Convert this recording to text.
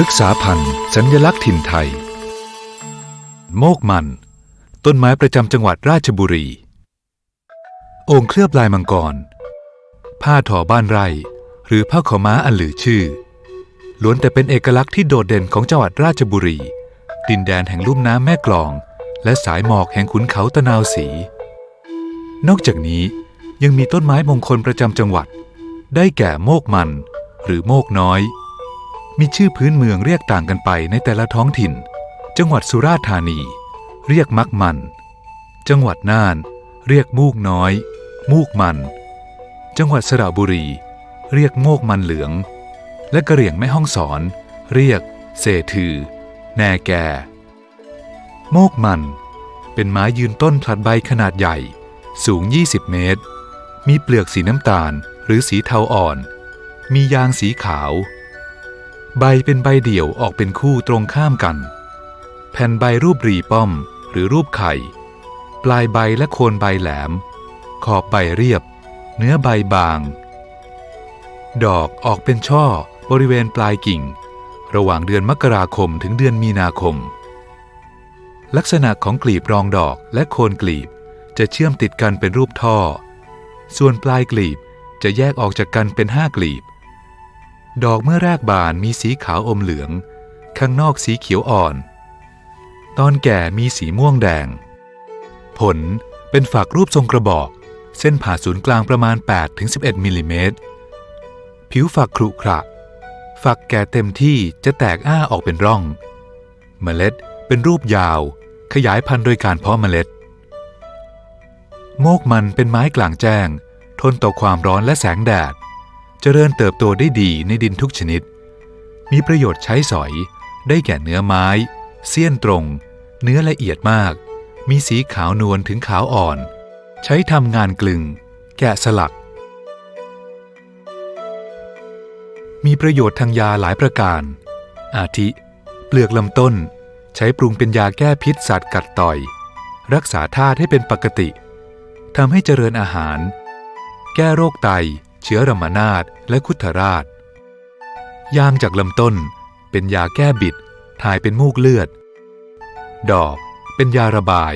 พฤกษาพันธุ์สัญลักษณ์ถิ่นไทย โมกมัน ต้นไม้ประจำจังหวัดราชบุรีโอ่งเคลือบลายมังกร ผ้าทอบ้านไร่ หรือผ้าขม้าอันหลือชื่อ ล้วนแต่เป็นเอกลักษณ์ที่โดดเด่นของจังหวัดราชบุรี ดินแดนแห่งลุ่มน้ำแม่กลอง และสายหมอกแห่งขุนเขาตะนาวสี นอกจากนี้ยังมีต้นไม้มงคลประจำจังหวัด ได้แก่โมกมัน หรือโมกน้อย มีชื่อพื้นเมืองเรียกต่างกันไปในแต่ละท้องถิ่น จังหวัดสุราษฎร์ธานี เรียกมักมัน จังหวัดน่าน เรียกมูกน้อย มูกมัน จังหวัดสระบุรี เรียกโมกมันเหลือง และกระเหรี่ยงแม่ห้องสอน เรียกเสถือ แนแก โมกมัน เป็นไม้ยืนต้นผลัดใบขนาดใหญ่ สูง 20 เมตร มีเปลือกสีน้ำตาลหรือสีเทาอ่อน มียางสีขาว ใบเป็นใบเดี่ยวออกเป็นคู่ตรงข้ามกัน แผ่นใบรูปรีป้อมหรือรูปไข่ ปลายใบและโคนใบแหลม ขอบใบเรียบ เนื้อใบบาง ดอกออกเป็นช่อบริเวณปลายกิ่ง ระหว่างเดือนมกราคมถึงเดือนมีนาคม ลักษณะของกลีบรองดอกและโคนกลีบจะเชื่อมติดกันเป็นรูปท่อ ส่วนปลายกลีบจะแยกออกจากกันเป็นห้ากลีบ ดอกเมื่อแรกบานมีสีขาวอมเหลือง ข้างนอกสีเขียวอ่อน ตอนแก่มีสีม่วงแดง ผลเป็นฝักรูปทรงกระบอก เส้นผ่าศูนย์กลางประมาณ 8-11มิลลิเมตร ผิวฝักขรุขระ ฝักแก่เต็มที่จะแตกอ้าออกเป็นร่อง เมล็ดเป็นรูปยาว ขยายพันธุ์โดยการเพาะเมล็ด โมกมันเป็นไม้กลางแจ้ง ทนต่อความร้อนและแสงแดด เจริญเติบโตได้ดีในดินทุกชนิด มีประโยชน์ใช้สอย ได้แก่เนื้อไม้ เสี้ยนตรง เนื้อละเอียดมาก มีสีขาวนวลถึงขาวอ่อน ใช้ทำงานกลึง แกะสลัก มีประโยชน์ทางยาหลายประการ อาทิ เปลือกลำต้น ใช้ปรุงเป็นยาแก้พิษสัตว์กัดต่อย รักษาธาตุให้เป็นปกติทำให้เจริญอาหาร แก้โรคไต เชื้อรมนาดและคุถราช ยางจากลำต้นเป็นยาแก้บิด ถ่ายเป็นมูกเลือด ดอกเป็นยาระบาย